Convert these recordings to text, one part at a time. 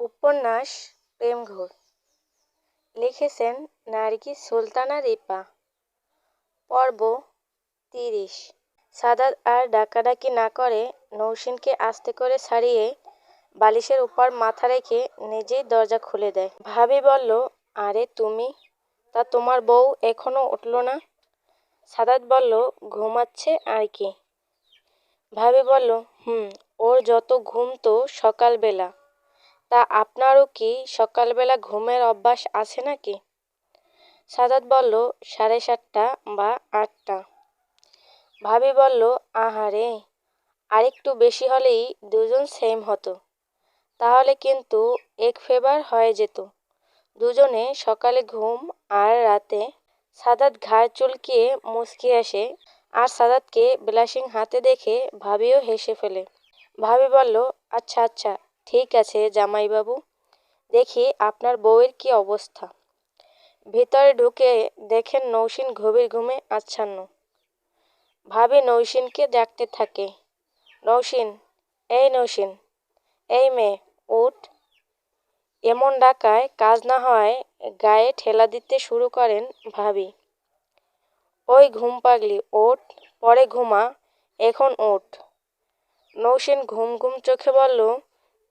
উপন্যাস, প্রেমঘোর। লিখেছেন নার্গিস সুলতানা রিপা। পর্ব তিরিশ। সাদাত আর ডাকাডাকি না করে নৌসিনকে আস্তে করে ছাড়িয়ে বালিশের উপর মাথা রেখে নিজেই দরজা খুলে দেয়। ভাবি বলল, আরে তুমি? তা তোমার বউ এখনও উঠল না? সাদাত বলল, ঘুমাচ্ছে আর কি? ভাবি বলল, হুম, ওর যত ঘুম তো সকালবেলা। তা আপনারও কি সকালবেলা ঘুমের অভ্যাস আছে নাকি? সাদাত বলল, সাড়ে সাতটা বা আটটা। ভাবি বলল, আহারে, আরেকটু বেশি হলেই দুজন সেম হতো। তাহলে কিন্তু এক ফেবার হয়ে যেত। দুজনে সকালে ঘুম আর রাতে সাদাত ঘাড় চুলকিয়ে মুচকি আসে আর সাদাতকে ব্লাশিং হাতে দেখে ভাবিও হেসে ফেলে। ভাবি বলল আচ্ছা আচ্ছা ঠিক আছে, জামাইবাবু। দেখি আপনার বউয়ের কি অবস্থা। ভিতরে ঢুকে দেখেন নৌসিন গভীর ঘুমে আচ্ছন্ন। ভাবি নৌসিনকে ডাকতে থাকে। নৌসিন, এই নৌসিন, এই মেয়ে, উঠ। এমন ডাকায় কাজ না হয় গায়ে ঠেলা দিতে শুরু করেন ভাবি। ওই ঘুম পাগলি ওঠ পরে ঘুমা, এখন ওঠ নৌসিন ঘুম ঘুম চোখে বলল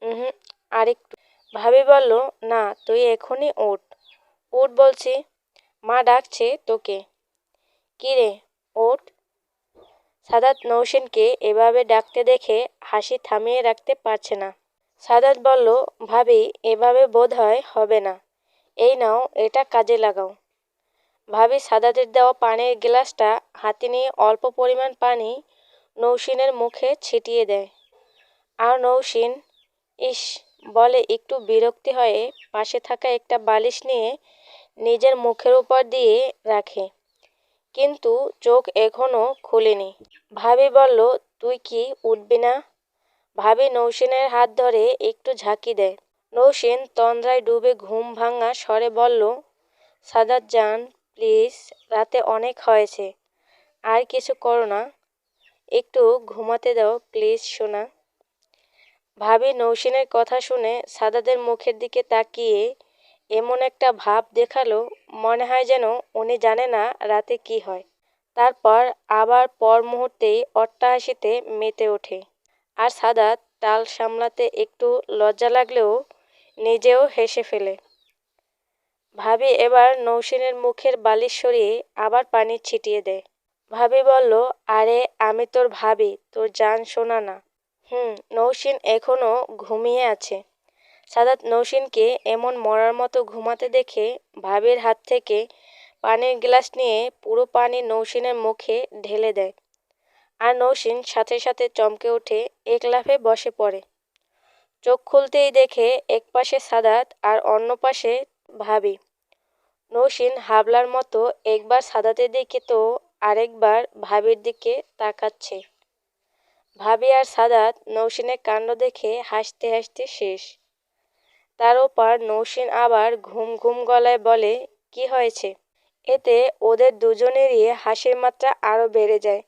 হুম আরেকটু। ভাবি বলল, না, তুই এখনই ওঠ উঠ বলছি। মা ডাকছে তোকে। কিরে ওঠ সাদাত নৌসেনকে এভাবে ডাকতে দেখে হাসি থামিয়ে রাখতে পারছে না। সাদাত বলল, ভাবি, এভাবে বোধ হয় হবে না। এই নাও, এটা কাজে লাগাও। ভাবি সাদাতের দেওয়া পানির গ্লাসটা হাতে নিয়ে অল্প পরিমাণ পানি নৌসিনের মুখে ছিটিয়ে দেয়। আর নৌসিন ইস, বলে, একটু বিরক্তি হয়ে পাশে থাকা একটা বালিশ নিয়ে নিজের মুখের উপর দিয়ে রাখে। কিন্তু চোখ এখনও খুলেনি। ভাবি বলল, তুই কি উঠবি না? ভাবি নৌসেনের হাত ধরে একটু ঝাঁকি দেয়। নৌসেন তন্দ্রায় ডুবে ঘুম ভাঙা স্বরে বলল, সাদাত যান প্লিজ, রাতে অনেক হয়েছে। আর কিছু করো না। একটু ঘুমাতে দাও, প্লিজ, সোনা। ভাবি নৌসিনের কথা শুনে সাদাদের মুখের দিকে তাকিয়ে এমন একটা ভাব দেখাল, মনে হয় যেন উনি জানে না রাতে কি হয়। তারপর আবার পর মুহূর্তেই অট্টহাসিতে মেতে ওঠে। আর সাদাত টাল সামলাতে একটু লজ্জা লাগলেও নিজেও হেসে ফেলে। ভাবি এবার নৌসিনের মুখের বালিশ সরিয়ে আবার পানি ছিটিয়ে দেয়। ভাবি বলল, আরে, আমি তোর ভাবি, তোর জান শোনা না। হুম, নৌসিন এখনও ঘুমিয়ে আছে। সাদাত নৌসিনকে এমন মরার মতো ঘুমাতে দেখে ভাবির হাত থেকে পানির গ্লাস নিয়ে পুরো পানি নৌসিনের মুখে ঢেলে দেয়। আর নৌসিন সাথে সাথে চমকে উঠে এক লাফে বসে পড়ে। চোখ খুলতেই দেখে এক পাশে সাদাত আর অন্য পাশে ভাবি। নৌসিন হাবলার মতো একবার সাদাতের দিকে তো আরেকবার ভাবির দিকে তাকাচ্ছে। ভাবি আর সাদাত নৌসিনের কাণ্ড দেখে হাসতে হাসতে শেষ। তার ওপর নৌসিন আবার ঘুম ঘুম গলায় বলে, কি হয়েছে? এতে ওদের দুজনেরই হাসির মাত্রা আরও বেড়ে যায়।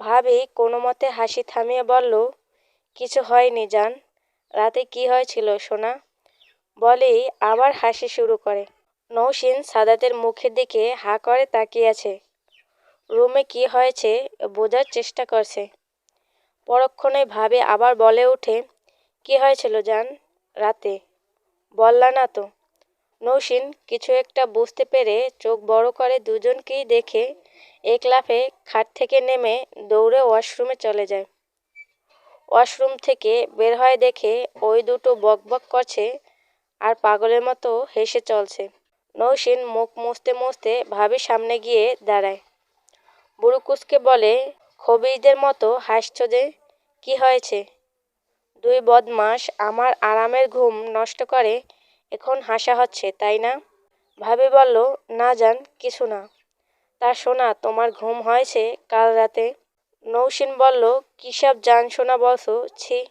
ভাবি কোনো মতে হাসি থামিয়ে বলল, কিছু হয়নি জান, রাতে কি হয়েছিল সোনা? বলেই আবার হাসি শুরু করে। নৌসিন সাদাতের মুখের দিকে হা করে তাকিয়ে আছে। রুমে কি হয়েছে বোঝার চেষ্টা করছে। পরক্ষণে ভাবে আবার বলে ওঠে, কি হয়েছিল জান রাতে? বললা না তো। নৌসিন, কিছু একটা বুঝতে পেরে চোখ বড় করে দুজনকেই দেখে এক লাফে খাট থেকে নেমে দৌড়ে ওয়াশরুমে চলে যায়। ওয়াশরুম থেকে বের হয় দেখে ওই দুটো বকবক করছে আর পাগলের মতো হেসে চলছে। নৌসিন মুখ মুছতে মুছতে ভাবি সামনে গিয়ে দাঁড়ায়। বুড়ুকুসকে বলে খবিজদের মতো হাসছ যে, কি হয়েছে? দুই বদমাস আমার আরামের ঘুম নষ্ট করে, এখন হাসা হচ্ছে, তাই না? ভাবি বলল, না যান কিছু না। তা শোনা তোমার ঘুম হয়েছে কাল রাতে? নৌসিন বলল, কী সব জান শোনা বলছো? ছি,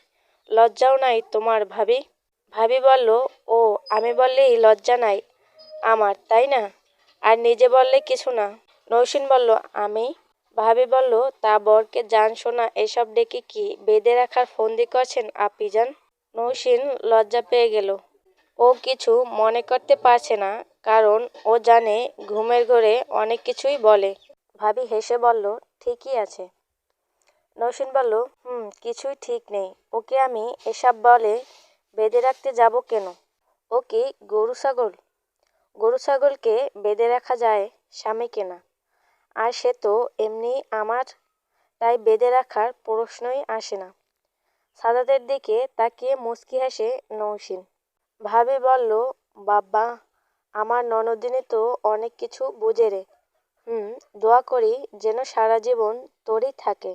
লজ্জাও নাই তোমার ভাবি? ভাবি বলল, ও, আমি বললেই লজ্জা নাই আমার, তাই না? আর নিজে বললে কিছু না। নৌসিন বলল, আমি? ভাবি বলল, তা বরকে জান শোনা এসব ডেকে কি বেঁধে রাখার ফন্দি করছেন আপি যান নৌসিন লজ্জা পেয়ে গেল। ও কিছু মনে করতে পারছে না, কারণ ও জানে ঘুমের ঘোরে অনেক কিছুই বলে। ভাবি হেসে বলল, ঠিকই আছে। নৌসিন বলল, হুম, কিছুই ঠিক নেই। ওকে আমি এসব বলে বেঁধে রাখতে যাব কেন? ও কি গরু ছাগল? গরু ছাগলকে বেঁধে রাখা যায় স্বামীকে না। আর সে তো এমনি আমার তাই বেঁধে রাখার প্রশ্নই আসে না। সাদাতের দিকে তাকিয়ে মুচকি হাসে নৌসিন ভাবি বলল বাবা আমার ননদিনী তো অনেক কিছু বুঝে রে। হুম, দোয়া করি যেন সারা জীবন তোরই থাকে।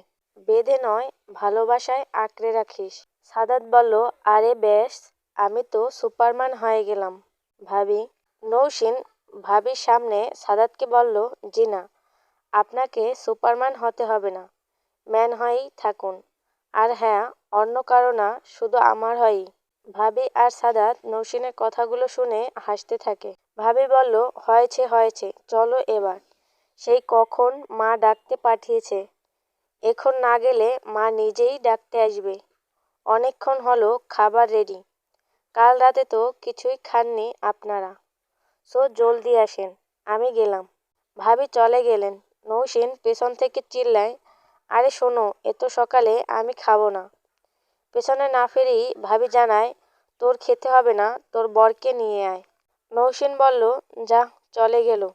বেঁধে নয়, ভালোবাসায় আঁকড়ে রাখিস। সাদাত বলল, আরে বেশ, আমি তো সুপারম্যান হয়ে গেলাম। ভাবি নৌসিন ভাবির সামনে সাদাতকে বলল জি না আপনাকে সুপারম্যান হতে হবে না। ম্যান হয়েই থাকুন। আর হ্যাঁ অন্য কারও না, শুধু আমার হয়ই। ভাবি আর সাদাত নৌসিনের কথাগুলো শুনে হাসতে থাকে। ভাবি বলল, হয়েছে হয়েছে, চলো এবার। সেই কখন মা ডাকতে পাঠিয়েছে। এখন না গেলে মা নিজেই ডাকতে আসবে। অনেকক্ষণ হলো, খাবার রেডি কাল রাতে তো কিছুই খাননি আপনারা। সো জলদি আসেন, আমি গেলাম। ভাবি চলে গেলেন। নৌসিন পেছন থেকে চিল্লায়, আরে শোনো এত সকালে আমি খাব না। পেছনে না ফিরেই ভাবি জানায়, তোর খেতে হবে না, তোর বরকে নিয়ে আয়। নৌসিন বলল, যা, চলে গেল।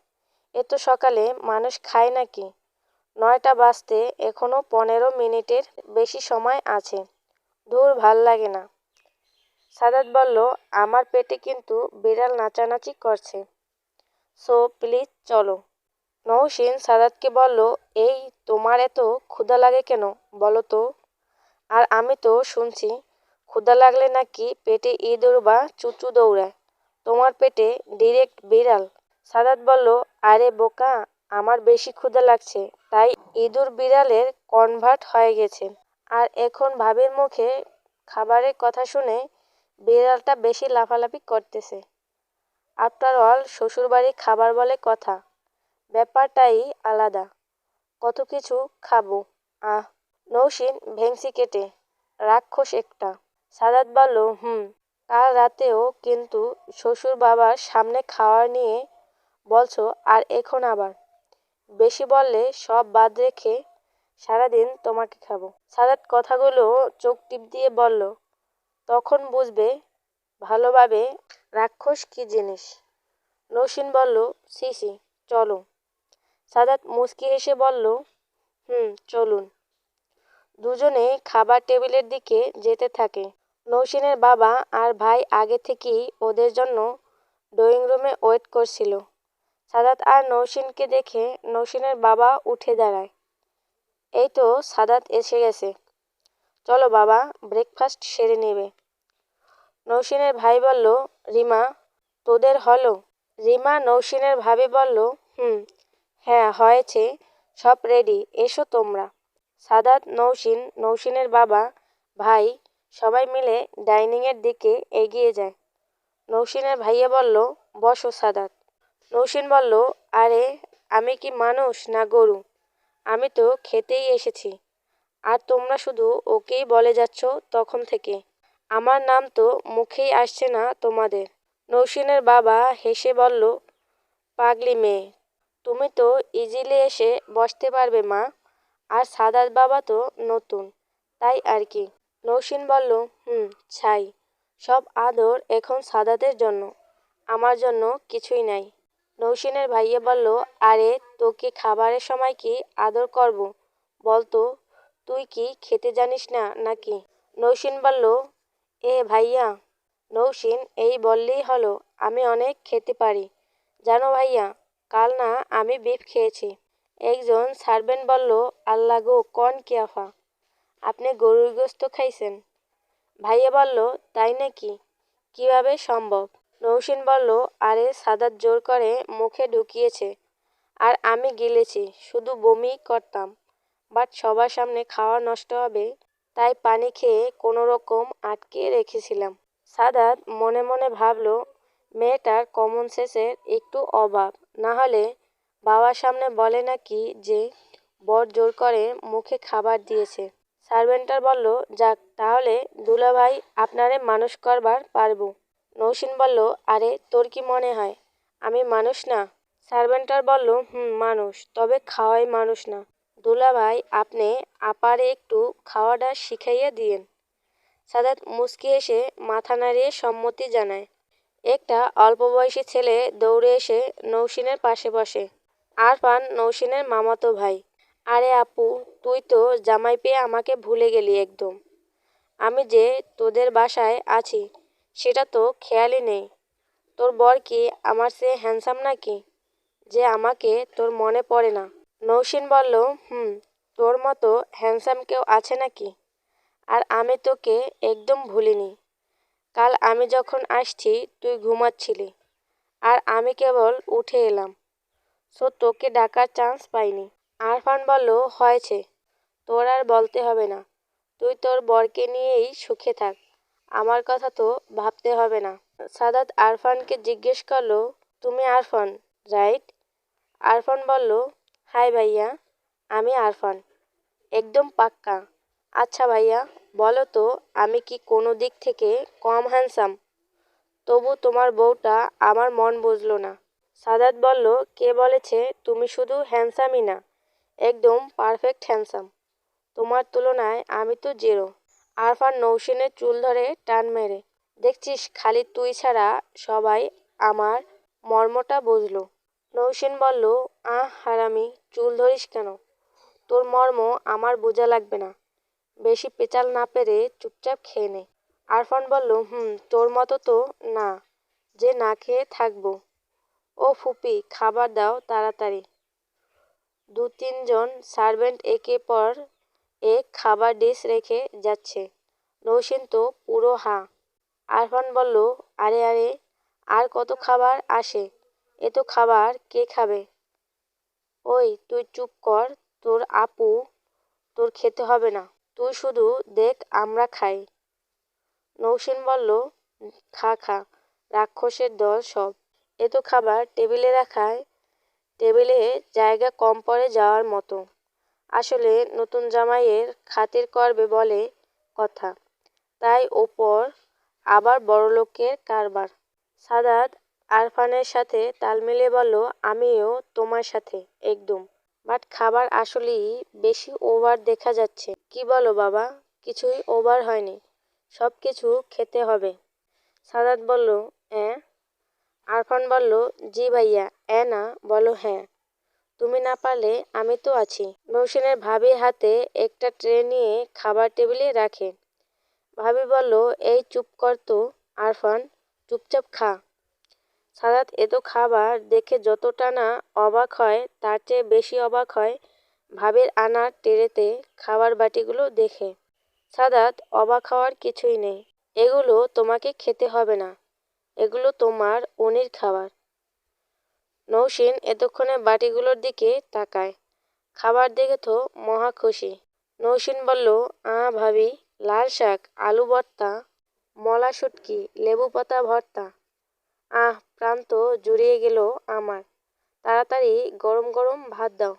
এত সকালে মানুষ খায় নাকি? নয়টা বাজতে এখনও পনেরো মিনিটের বেশি সময় আছে। ধুর, ভালো লাগে না। সাদাত বলল, আমার পেটে কিন্তু বিড়াল নাচানাচি করছে। সো, প্লিজ চলো। নৌসিন সাদাতকে বলল, এই তোমার এত ক্ষুধা লাগে কেন? বলো তো। আর আমি তো শুনছি, ক্ষুধা লাগলে নাকি পেটে ইঁদুর বা চুচু দৌড়ায় তোমার পেটে ডিরেক্ট বিড়াল। সাদাত বলল, আরে বোকা, আমার বেশি ক্ষুধা লাগছে, তাই ইঁদুর বিড়ালের কনভার্ট হয়ে গেছে। আর এখন ভাবের মুখে খাবারের কথা শুনে বিড়ালটা বেশি লাফালাফি করতেছে। আফটার অল শ্বশুরবাড়ি খাবার বলে কথা। ব্যাপারটাই আলাদা। কত কিছু খাব। আহ, নৌসিন ভেংসি কেটে, রাক্ষস একটা। সাদাত বলল, হুম, কাল রাতেও কিন্তু শ্বশুর বাবার সামনে খাওয়া নিয়ে বলছো, আর এখন আবার? বেশি বললে সব বাদ রেখে সারাদিন তোমাকে খাব। সাদাত কথাগুলো চোখ টিপ দিয়ে বলল, তখন বুঝবে ভালোভাবে রাক্ষস কি জিনিস? নৌসিন বলল, সি সি, চলো। সাদাত মুচকি হেসে বলল, হুম, চলুন। দুজনে খাবার টেবিলের দিকে যেতে থাকে। নৌসিনের বাবা আর ভাই আগে থেকেই ওদের জন্য ড্রয়িং রুমে ওয়েট করছিল। সাদাত আর নৌসিনকে দেখে নৌসিনের বাবা উঠে দাঁড়ায়। এই তো সাদাত এসে গেছে। চলো বাবা, ব্রেকফাস্ট সেরে নেবে। নৌসিনের ভাই বলল, রিমা, তোদের হলো? রিমা নৌসিনের ভাবি বলল, হুম হ্যাঁ হয়েছে। সব রেডি এসো তোমরা। সাদাত, নৌসিন, নৌসিনের বাবা, ভাই, সবাই মিলে ডাইনিংয়ের দিকে এগিয়ে যায়। নৌসিনের ভাইয়া বলল, বসো সাদাত। নৌসিন বলল, আরে, আমি কি মানুষ না গরু? আমি তো খেতেই এসেছি। আর তোমরা শুধু ওকেই বলে যাচ্ছ তখন থেকে। আমার নাম তো মুখেই আসছে না তোমাদের। নৌসিনের বাবা হেসে বলল, পাগলি মেয়ে তুমি তো ইজিলি এসে বসতে পারবে, মা। আর সাদাত বাবা তো নতুন। তাই আর কি। নৌসিন বলল, হুম, ছাই। সব আদর এখন সাদাতের জন্য। আমার জন্য কিছুই নাই। নৌসিনের ভাইয়া বলল, আরে, তোকে খাবারের সময় কি আদর করব? বলতো, তুই কি খেতে জানিস না, নাকি? নৌসিন বলল, এ ভাইয়া, নৌসিন এই বললেই হলো, আমি অনেক খেতে পারি। জানো ভাইয়া কাল না আমি বিফ খেয়েছি। একজন সার্ভেন্ট বলল, আল্লাহ গো, কন কিয়াফা? আপনি গরুর গোস্ত খাইছেন? ভাইয়া বলল, তাই নাকি? কীভাবে সম্ভব? নৌসিন বলল, আরে, সাদাত জোর করে মুখে ঢুকিয়েছে আর আমি গিলেছি, শুধু বমি করতাম। বাট সবার সামনে খাওয়া নষ্ট হবে, তাই পানি খেয়ে কোনো রকম আটকে রেখেছিলাম। সাদাত মনে মনে ভাবল মেয়েটার কমন সেন্সের একটু অভাব না হলে বাবার সামনে বলে নাকি যে বর জোর করে মুখে খাবার দিয়েছে। সার্ভেন্টার বলল, যাক, তাহলে দুলাভাই আপনারে মানুষ করবার পারব। নৌসিন বলল, আরে, তোর কি মনে হয়? আমি মানুষ না? সার্ভেন্টার বলল, হুম, মানুষ, তবে খাওয়াই মানুষ না। দুলাভাই, আপনি আপারে একটু খাওয়াটা শিখাইয়া দিয়েন। সাদাত মুসকি এসে মাথা নাড়িয়ে সম্মতি জানায়। একটা অল্প বয়সী ছেলে দৌড়ে এসে নৌসিনের পাশে বসে। আর পান নৌসিনের মামাতো ভাই। আরে আপু, তুই তো জামাই পেয়ে আমাকে ভুলে গেলি একদম। আমি যে তোদের বাসায় আছি, সেটা তো খেয়ালই নেই। তোর বর কি আমার সে হ্যান্ডসাম নাকি? যে আমাকে তোর মনে পড়ে না। নৌসিন বলল, হুম, তোর মতো হ্যান্ডসাম কেউ আছে নাকি? আর আমি তোকে একদম ভুলিনি। কাল আমি যখন আসছি, তুই ঘুমাচ্ছিলি। আর আমি কেবল উঠে এলাম। সো তোকে ডাকার চান্স পাইনি। আরফান বলল, হয়েছে। তোর আর বলতে হবে না। তুই তোর বরকে নিয়েই সুখে থাক। আমার কথা তো ভাবতে হবে না। সাদাত আরফানকে জিজ্ঞেস করল, তুমি আরফান, রাইট? আরফান বলল, হাই ভাইয়া, আমি আরফান। একদম পাক্কা। আচ্ছা ভাইয়া। বলো তো আমি কি কোনো দিক থেকে কম হ্যান্ডসাম তবু তোমার বউটা আমার মন বুঝলো না। সাদাত বলল, কে বলেছে তুমি শুধু হ্যান্ডসামই না, একদম পারফেক্ট হ্যান্ডসাম তোমার তুলনায় আমি তো জিরো আরফান নৌসিনের চুল ধরে টান মেরে, দেখছিস, খালি তুই ছাড়া সবাই আমার মর্মটা বুঝলো। নৌসিন বলল, আহ হারামি, চুল ধরিস কেন? তোর মর্ম আমার বোঝা লাগবে না। বেশি পেঁচাল না পেরে চুপচাপ খেয়ে নে। আরফান বলল, হুম, তোর মতো তো না, যে না খেয়ে থাকব। ও ফুপি, খাবার দাও তাড়াতাড়ি। দু তিনজন সার্ভেন্ট একে পর এক খাবার ডিশ রেখে যাচ্ছে। নৌসিন তো পুরো হা। আরফান বলল, আরে আরে, আর কত খাবার আসে? এত খাবার কে খাবে? ওই, তুই চুপ কর, তোর আপু তোর খেতে হবে না। তুই শুধু দেখ, আমরা খাই। নৌসিন বলল, খা খা, রাক্ষসের দল সব। এত খাবার টেবিলে রাখায়, টেবিলে জায়গা কম পড়ে যাওয়ার মতো। আসলে নতুন জামাইয়ের খাতির করবে বলে কথা। তাই ওপর আবার বড়লোকের কারবার। সাদাত আরফানের সাথে তাল মিলিয়ে বলল, আমিও তোমার সাথে, একদম। বাট খাবার আসলেই বেশি ওভার দেখা যাচ্ছে। কি বলো বাবা? কিছুই ওভার হয়নি। সব কিছু খেতে হবে। সাদাত বলল হ্যাঁ আরফান বলল, জি ভাইয়া এ না, বলো হ্যাঁ। তুমি না পারলে আমি তো আছি। নৌসিনের ভাবির হাতে একটা ট্রে নিয়ে খাবার টেবিলে রাখে। ভাবি বলল, এই চুপ কর তো, আরফান, চুপচাপ খা। সাদাত এত খাবার দেখে যতটা না অবাক হয়, তার চেয়ে বেশি অবাক হয় ভাবের আনার টেরেতে খাবার বাটিগুলো দেখে। সাদাত, অবাক হওয়ার কিছুই নেই। এগুলো তোমাকে খেতে হবে না। এগুলো তোমার উনির খাবার। নৌসিন এতক্ষণে বাটিগুলোর দিকে তাকায়। খাবার দেখে তো মহা খুশি। নৌসিন বলল, আ ভাবি, লাল শাক, আলু ভর্তা, মলা শুটকি, লেবু পাতা ভর্তা। আহ প্রাণ তো জুড়িয়ে গেল আমার তাড়াতাড়ি গরম গরম ভাত দাও।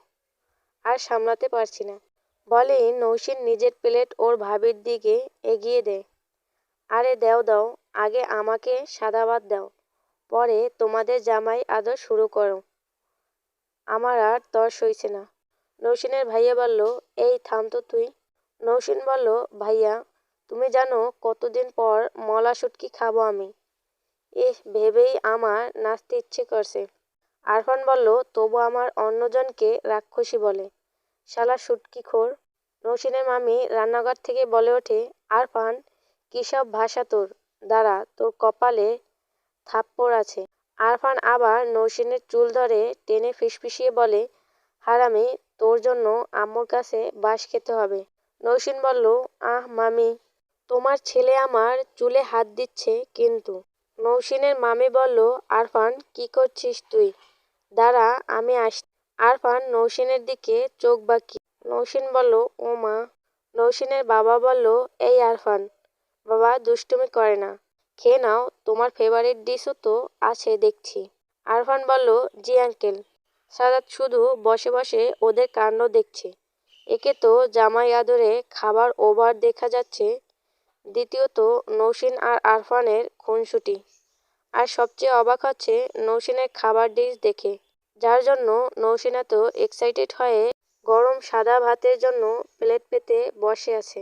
আর সামলাতে পারছি না। বলে নৌসিন নিজের প্লেট ওর ভাবির দিকে এগিয়ে দেয়। আরে দাও দাও, আগে আমাকে সাদা ভাত দাও। পরে তোমাদের জামাই আদর শুরু করো। আমার আর তর সইছে না। নৌসিনের ভাইয়া বলল, এই থাম তো তুই। নৌসিন বলল, ভাইয়া, তুমি জানো কতদিন পর মলা শুটকি খাব আমি। এহ ভেবেই আমার নাচতে ইচ্ছে করছে। আরফান বলল, তবু আমার অন্যজনকে রাক্ষসী বলে। শালা শুটকি খোর। নৌসিনের মামি রান্নাঘর থেকে বলে ওঠে, আরফান, কী সব ভাষা তোর? দাঁড়া, তোর কপালে থাপ্পড় আছে। আরফান আবার নৌসিনের চুল ধরে টেনে ফিসফিসিয়ে বলে, হারামি, তোর জন্য আম্মুর কাছে বাঁশ খেতে হবে। নৌসিন বলল, আহ, মামি, তোমার ছেলে আমার চুলে হাত দিচ্ছে কিন্তু। নৌসিনের মামি বলল, আরফান, কি করছিস তুই? দাঁড়া, আমি আস আরফান নৌসিনের দিকে চোখ বাকি নৌসিন বলল, ও মা। নৌসিনের বাবা বলল, এই আরফান, বাবা দুষ্টুমি করে না। খেয়ে নাও, তোমার ফেভারিট ডিশও তো আছে, দেখছি। আরফান বলল, জি আঙ্কেল সাদাত শুধু বসে বসে ওদের কাণ্ড দেখছে। একে তো জামাই আদরে খাবার ওভার দেখা যাচ্ছে দ্বিতীয়ত নৌসিন আর আরফানের খুনসুটি। আর সবচেয়ে অবাক হচ্ছে নৌসিনের খাবার ডিশ দেখে, যার জন্য নৌসিন তো এক্সাইটেড হয়ে গরম সাদা ভাতের জন্য প্লেট পেতে বসে আছে।